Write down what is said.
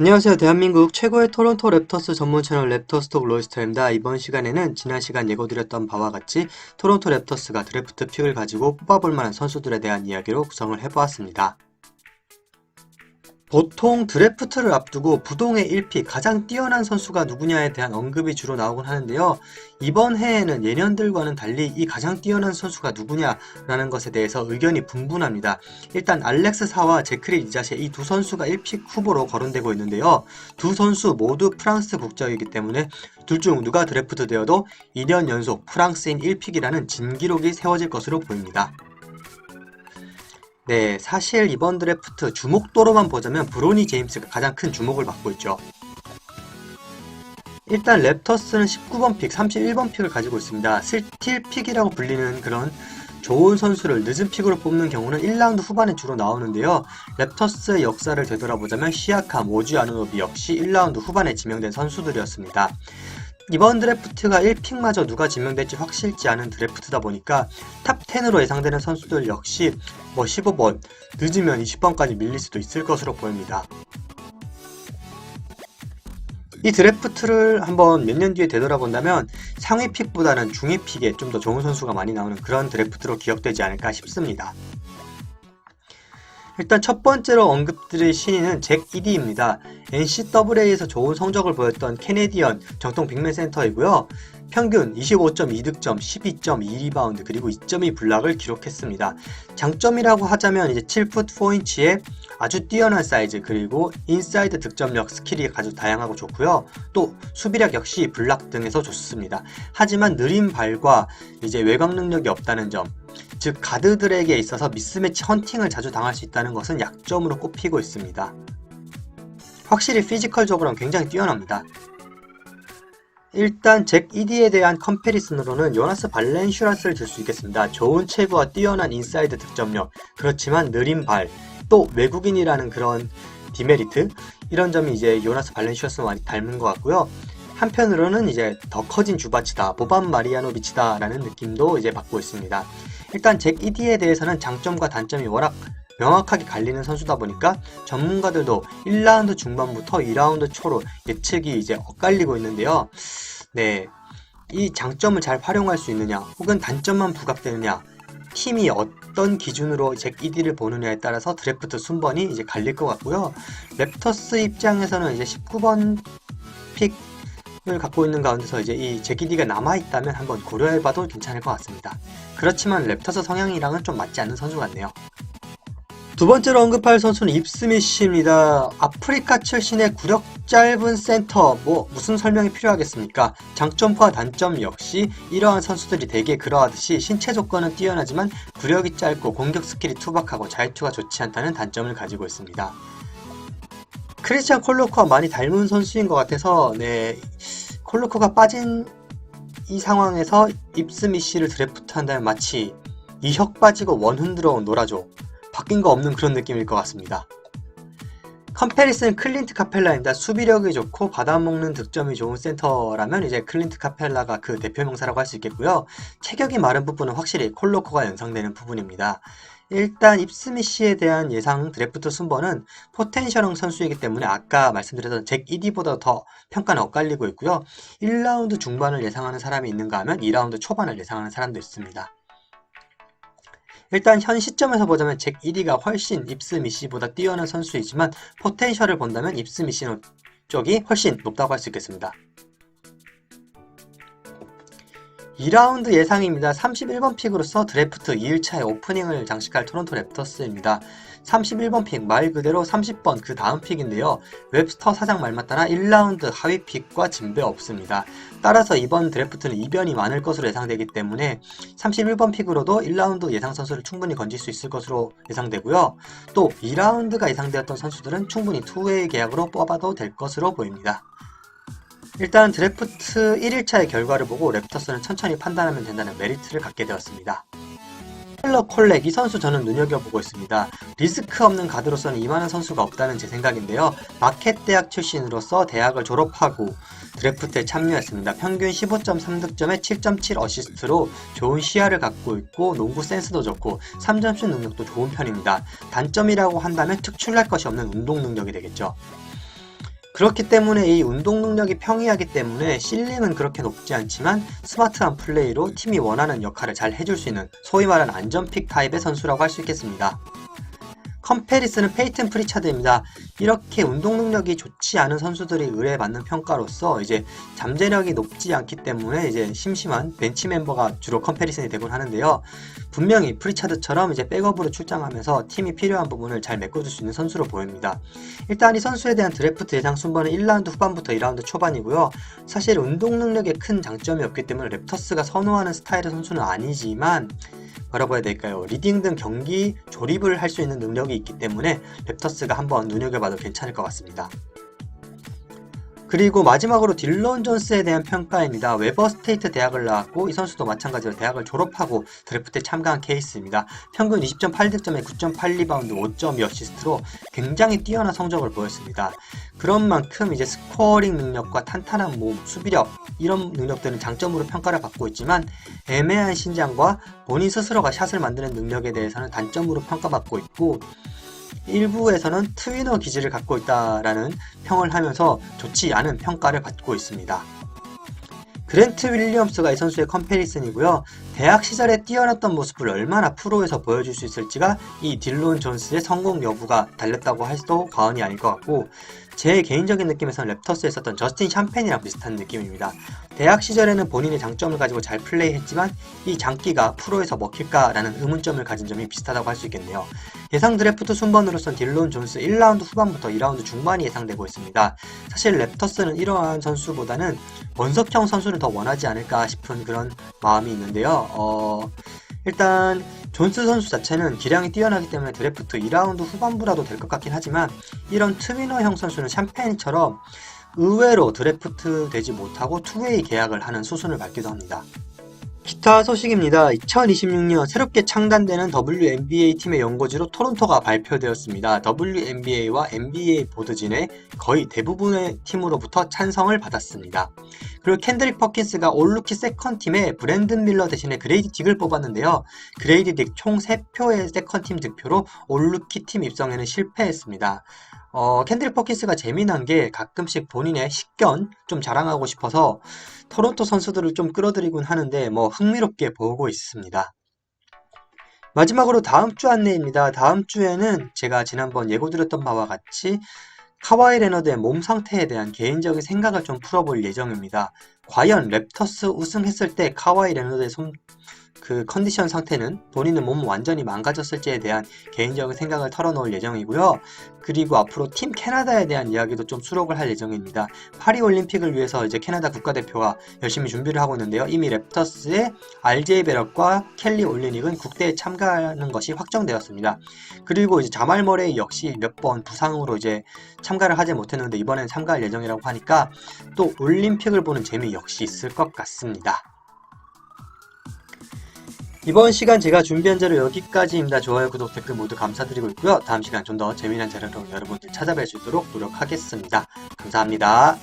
안녕하세요. 대한민국 최고의 토론토 랩터스 전문 채널 랩터스톡 로이스터입니다. 이번 시간에는 지난 시간 예고드렸던 바와 같이 토론토 랩터스가 드래프트 픽을 가지고 뽑아볼 만한 선수들에 대한 이야기로 구성을 해보았습니다. 보통 드래프트를 앞두고 부동의 1픽 가장 뛰어난 선수가 누구냐에 대한 언급이 주로 나오곤 하는데요. 이번 해에는 예년들과는 달리 이 가장 뛰어난 선수가 누구냐라는 것에 대해서 의견이 분분합니다. 일단 알렉스 사와 제크리 리자시 이두 선수가 1픽 후보로 거론되고 있는데요. 두 선수 모두 프랑스 국적이기 때문에 둘 중 누가 드래프트 되어도 2년 연속 프랑스인 1픽이라는 진기록이 세워질 것으로 보입니다. 네, 사실 이번 드래프트 주목도로만 보자면 브로니 제임스가 가장 큰 주목을 받고 있죠. 일단 랩터스는 19번 픽, 31번 픽을 가지고 있습니다. 스틸 픽이라고 불리는 그런 좋은 선수를 늦은 픽으로 뽑는 경우는 1라운드 후반에 주로 나오는데요. 랩터스의 역사를 되돌아보자면 시아캄, 오지 아누노비 역시 1라운드 후반에 지명된 선수들이었습니다. 이번 드래프트가 1픽마저 누가 지명될지 확실치 않은 드래프트다 보니까 탑 10으로 예상되는 선수들 역시 뭐 15번, 늦으면 20번까지 밀릴 수도 있을 것으로 보입니다. 이 드래프트를 한번 몇 년 뒤에 되돌아본다면 상위 픽보다는 중위 픽에 좀 더 좋은 선수가 많이 나오는 그런 드래프트로 기억되지 않을까 싶습니다. 일단 첫 번째로 언급드릴 신인은 잭 이디입니다. NCAA에서 좋은 성적을 보였던 캐네디언 정통 빅맨 센터이고요. 평균 25.2득점, 12.2리바운드, 그리고 2.2 블락을 기록했습니다. 장점이라고 하자면 이제 7풋 4인치에 아주 뛰어난 사이즈, 그리고 인사이드 득점력 스킬이 아주 다양하고 좋고요. 또 수비력 역시 블락 등에서 좋습니다. 하지만 느린 발과 이제 외곽 능력이 없다는 점, 즉 가드들에게 있어서 미스매치 헌팅을 자주 당할 수 있다는 것은 약점으로 꼽히고 있습니다. 확실히 피지컬적으로는 굉장히 뛰어납니다. 일단 잭 이디에 대한 컴패리슨으로는 요나스 발렌슈라스를 들 수 있겠습니다. 좋은 체구와 뛰어난 인사이드 득점력, 그렇지만 느린 발, 또 외국인이라는 그런 디메리트 이런 점이 이제 요나스 발렌슈라스와 많이 닮은 것 같고요. 한편으로는 이제 더 커진 주바치다, 보반 마리아노비치다 라는 느낌도 이제 받고 있습니다. 일단 잭 이디에 대해서는 장점과 단점이 워낙 명확하게 갈리는 선수다 보니까 전문가들도 1라운드 중반부터 2라운드 초로 예측이 이제 엇갈리고 있는데요. 네. 이 장점을 잘 활용할 수 있느냐, 혹은 단점만 부각되느냐, 팀이 어떤 기준으로 잭 이디를 보느냐에 따라서 드래프트 순번이 이제 갈릴 것 같고요. 랩터스 입장에서는 이제 19번 픽 을 갖고 있는 가운데서 이제 이잭 이디가 남아있다면 한번 고려해봐도 괜찮을 것 같습니다. 그렇지만 랩터스 성향이랑은 좀 맞지 않는 선수 같네요. 두 번째로 언급할 선수는 입스미시입니다. 아프리카 출신의 구력 짧은 센터, 뭐 무슨 설명이 필요하겠습니까? 장점과 단점 역시 이러한 선수들이 대개 그러하듯이 신체 조건은 뛰어나지만 구력이 짧고 공격 스킬이 투박하고 자유투가 좋지 않다는 단점을 가지고 있습니다. 크리스찬 콜로코와 많이 닮은 선수인 것 같아서 네 콜로코가 빠진 이 상황에서 입스미시를 드래프트한다면 마치 이 혁 빠지고 원 흔들어 온 노라조 바뀐 거 없는 그런 느낌일 것 같습니다. 컴패리슨 클린트 카펠라입니다. 수비력이 좋고 받아먹는 득점이 좋은 센터라면 이제 클린트 카펠라가 그 대표 명사라고 할 수 있겠고요. 체격이 마른 부분은 확실히 콜로코가 연상되는 부분입니다. 일단 입스미시에 대한 예상 드래프트 순번은 포텐셜형 선수이기 때문에 아까 말씀드렸던 잭 이디보다 더 평가는 엇갈리고 있고요. 1라운드 중반을 예상하는 사람이 있는가 하면 2라운드 초반을 예상하는 사람도 있습니다. 일단 현 시점에서 보자면 잭 1위가 훨씬 입스 미시보다 뛰어난 선수이지만 포텐셜을 본다면 입스 미시 쪽이 훨씬 높다고 할 수 있겠습니다. 2라운드 예상입니다. 31번 픽으로서 드래프트 2일차의 오프닝을 장식할 토론토 랩터스입니다. 31번 픽 말 그대로 30번 그 다음 픽인데요. 웹스터 사장 말만 따라 1라운드 하위 픽과 진배 없습니다. 따라서 이번 드래프트는 이변이 많을 것으로 예상되기 때문에 31번 픽으로도 1라운드 예상 선수를 충분히 건질 수 있을 것으로 예상되고요. 또 2라운드가 예상되었던 선수들은 충분히 투웨이 계약으로 뽑아도 될 것으로 보입니다. 일단 드래프트 1일차의 결과를 보고 랩터스는 천천히 판단하면 된다는 메리트를 갖게 되었습니다. 텔러 콜렉 이 선수 저는 눈여겨보고 있습니다. 리스크 없는 가드로서는 이만한 선수가 없다는 제 생각인데요. 마켓 대학 출신으로서 대학을 졸업하고 드래프트에 참여했습니다. 평균 15.3득점에 7.7 어시스트로 좋은 시야를 갖고 있고 농구 센스도 좋고 3점슛 능력도 좋은 편입니다. 단점이라고 한다면 특출날 것이 없는 운동 능력이 되겠죠. 그렇기 때문에 이 운동 능력이 평이하기 때문에 실링은 그렇게 높지 않지만 스마트한 플레이로 팀이 원하는 역할을 잘 해줄 수 있는 소위 말하는 안전픽 타입의 선수라고 할 수 있겠습니다. 컴페리스는 페이튼 프리차드입니다. 이렇게 운동 능력이 좋지 않은 선수들이 의뢰받는 평가로서 이제 잠재력이 높지 않기 때문에 이제 심심한 벤치 멤버가 주로 컴페리슨이 되곤 하는데요. 분명히 프리차드처럼 이제 백업으로 출장하면서 팀이 필요한 부분을 잘 메꿔줄 수 있는 선수로 보입니다. 일단 이 선수에 대한 드래프트 예상 순번은 1라운드 후반부터 2라운드 초반이고요. 사실 운동 능력에 큰 장점이 없기 때문에 랩터스가 선호하는 스타일의 선수는 아니지만 해야 될까요? 리딩 등 경기 조립을 할 수 있는 능력이 있기 때문에 랩터스가 한번 눈여겨봐도 괜찮을 것 같습니다. 그리고 마지막으로 딜런 존스에 대한 평가입니다. 웨버 스테이트 대학을 나왔고 이 선수도 마찬가지로 대학을 졸업하고 드래프트에 참가한 케이스입니다. 평균 20.8득점에 9.8리바운드, 5.2 어시스트로 굉장히 뛰어난 성적을 보였습니다. 그런 만큼 이제 스코어링 능력과 탄탄한 몸, 수비력 이런 능력들은 장점으로 평가를 받고 있지만 애매한 신장과 본인 스스로가 샷을 만드는 능력에 대해서는 단점으로 평가받고 있고 일부에서는 트위너 기질을 갖고 있다라는 평을 하면서 좋지 않은 평가를 받고 있습니다. 그랜트 윌리엄스가 이 선수의 컴페리슨이고요. 대학 시절에 뛰어났던 모습을 얼마나 프로에서 보여줄 수 있을지가 이 딜론 존스의 성공 여부가 달렸다고 해도 과언이 아닐 것 같고 제 개인적인 느낌에서는 랩터스에 있었던 저스틴 샴펜이랑 비슷한 느낌입니다. 대학 시절에는 본인의 장점을 가지고 잘 플레이했지만 이 장기가 프로에서 먹힐까라는 의문점을 가진 점이 비슷하다고 할 수 있겠네요. 예상 드래프트 순번으로선 딜론 존스 1라운드 후반부터 2라운드 중반이 예상되고 있습니다. 사실 랩터스는 이러한 선수보다는 원석형 선수를 더 원하지 않을까 싶은 그런 마음이 있는데요. 어, 일단 존스 선수 자체는 기량이 뛰어나기 때문에 드래프트 2라운드 후반부라도 될 것 같긴 하지만 이런 트위너형 선수는 샴페인처럼 의외로 드래프트 되지 못하고 투웨이 계약을 하는 수순을 밟기도 합니다. 기타 소식입니다. 2026년 새롭게 창단되는 WNBA 팀의 연고지로 토론토가 발표되었습니다. WNBA와 NBA 보드진의 거의 대부분의 팀으로부터 찬성을 받았습니다. 그리고 캔드릭 퍼킨스가 올루키 세컨 팀에 브랜든 밀러 대신에 그레이디 딕을 뽑았는데요. 그레이디 딕 총 3표의 세컨 팀 득표로 올루키 팀 입성에는 실패했습니다. 어, 캔드릭 퍼킨스가 재미난 게 가끔씩 본인의 식견 좀 자랑하고 싶어서 토론토 선수들을 좀 끌어들이곤 하는데 뭐 흥미롭게 보고 있습니다. 마지막으로 다음 주 안내입니다. 다음 주에는 제가 지난번 예고드렸던 바와 같이 카와이 레너드의 몸 상태에 대한 개인적인 생각을 좀 풀어볼 예정입니다. 과연 랩터스 우승했을 때 카와이 레너드의 손, 그 컨디션 상태는 본인의 몸 완전히 망가졌을지에 대한 개인적인 생각을 털어놓을 예정이고요. 그리고 앞으로 팀 캐나다에 대한 이야기도 좀 수록을 할 예정입니다. 파리 올림픽을 위해서 이제 캐나다 국가대표가 열심히 준비를 하고 있는데요. 이미 랩터스의 RJ 베럿과 켈리 올리닉은 국대에 참가하는 것이 확정되었습니다. 그리고 이제 자말 머레이 역시 몇 번 부상으로 이제 참가를 하지 못했는데 이번엔 참가할 예정이라고 하니까 또 올림픽을 보는 재미 역시 있을 것 같습니다. 이번 시간 제가 준비한 자료 여기까지입니다. 좋아요, 구독, 댓글 모두 감사드리고 있고요. 다음 시간 좀 더 재미난 자료로 여러분들 찾아뵐 수 있도록 노력하겠습니다. 감사합니다.